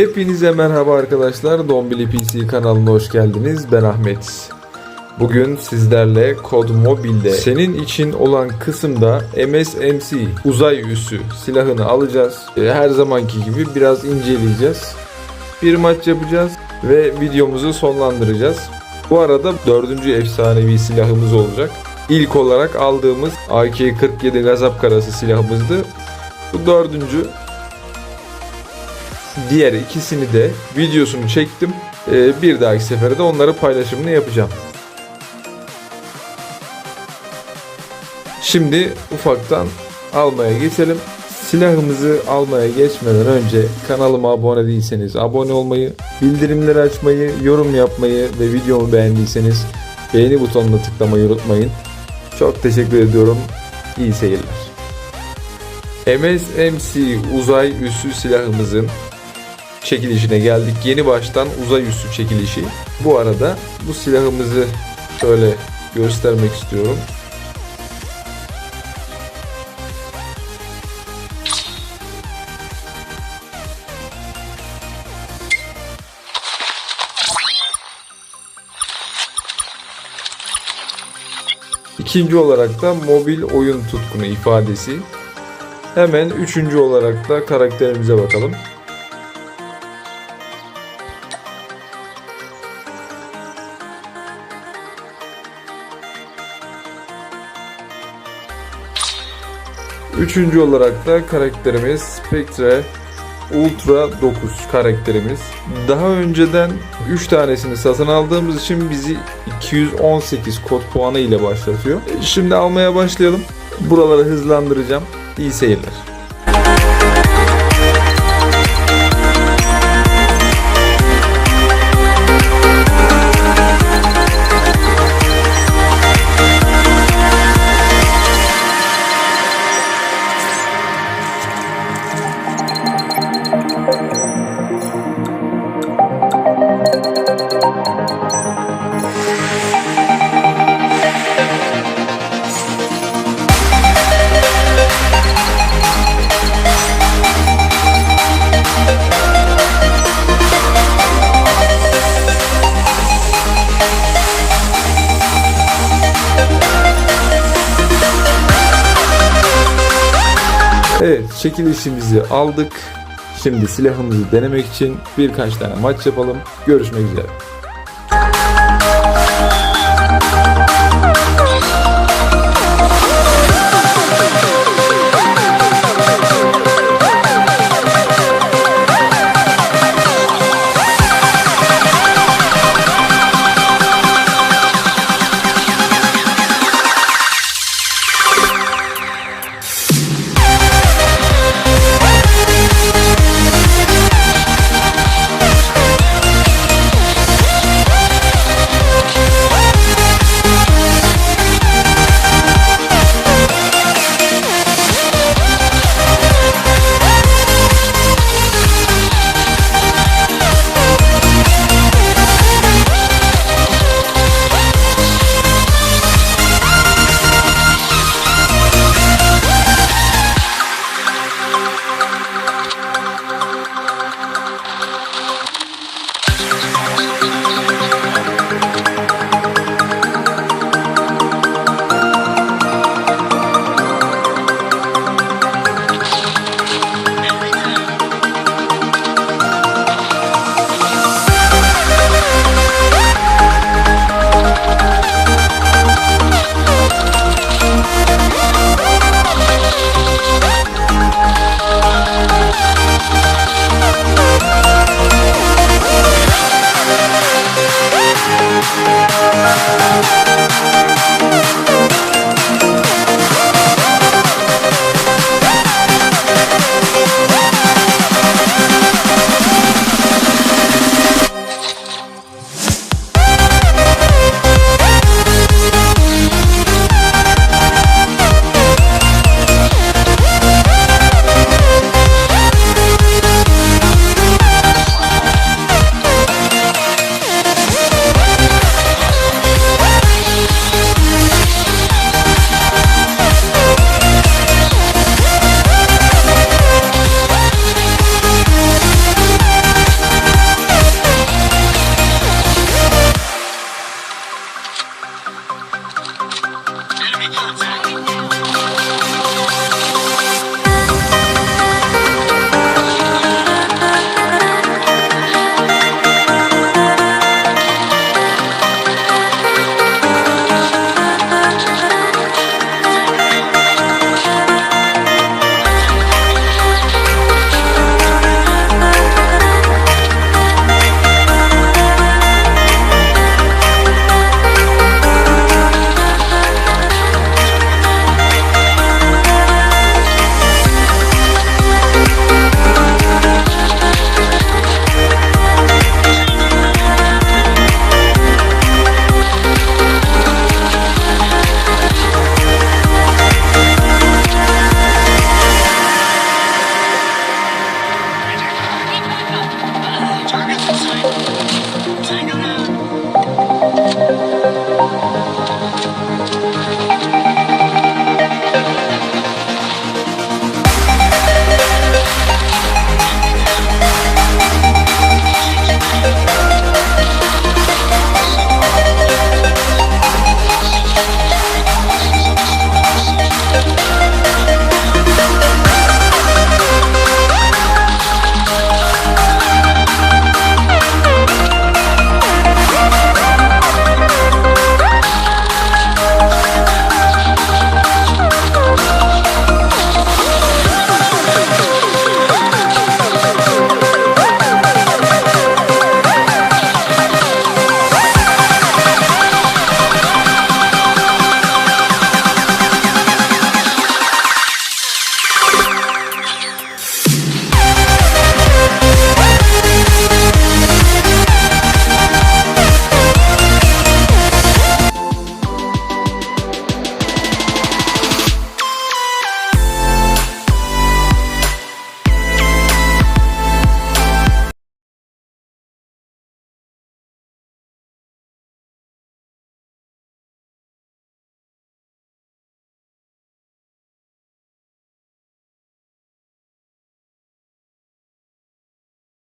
Hepinize merhaba arkadaşlar. Dombili PC kanalına hoş geldiniz. Ben Ahmet. Bugün sizlerle Kod Mobile'de senin için olan kısımda MSMC uzay üssü silahını alacağız. Ee, Her zamanki gibi biraz inceleyeceğiz. Bir maç yapacağız ve videomuzu sonlandıracağız. Bu arada dördüncü efsanevi silahımız olacak. İlk olarak aldığımız AK-47 Gazap Karası silahımızdı. Bu dördüncü Diğer ikisini de videosunu çektim. Ee, bir dahaki sefere de onları paylaşımını yapacağım. Şimdi ufaktan almaya geçelim. Silahımızı almaya geçmeden önce kanalıma abone değilseniz abone olmayı, bildirimleri açmayı, yorum yapmayı ve videomu beğendiyseniz beğeni butonuna tıklamayı unutmayın. Çok teşekkür ediyorum. İyi seyirler. MSMC uzay üssü silahımızın çekilişine geldik. Yeni baştan uzay üssü çekilişi. Bu arada bu silahımızı şöyle göstermek istiyorum. İkinci olarak da mobil oyun tutkunu ifadesi. Hemen üçüncü olarak da karakterimize bakalım. Üçüncü olarak da karakterimiz Spectre Ultra 9 karakterimiz. Daha önceden 3 tanesini satın aldığımız için bizi 218 kod puanı ile başlatıyor. Şimdi almaya başlayalım. Buraları hızlandıracağım. İyi seyirler. Çekilişimizi aldık. Şimdi silahımızı denemek için birkaç tane maç yapalım. Görüşmek üzere. hot, hot, hot, hot, hot, hot,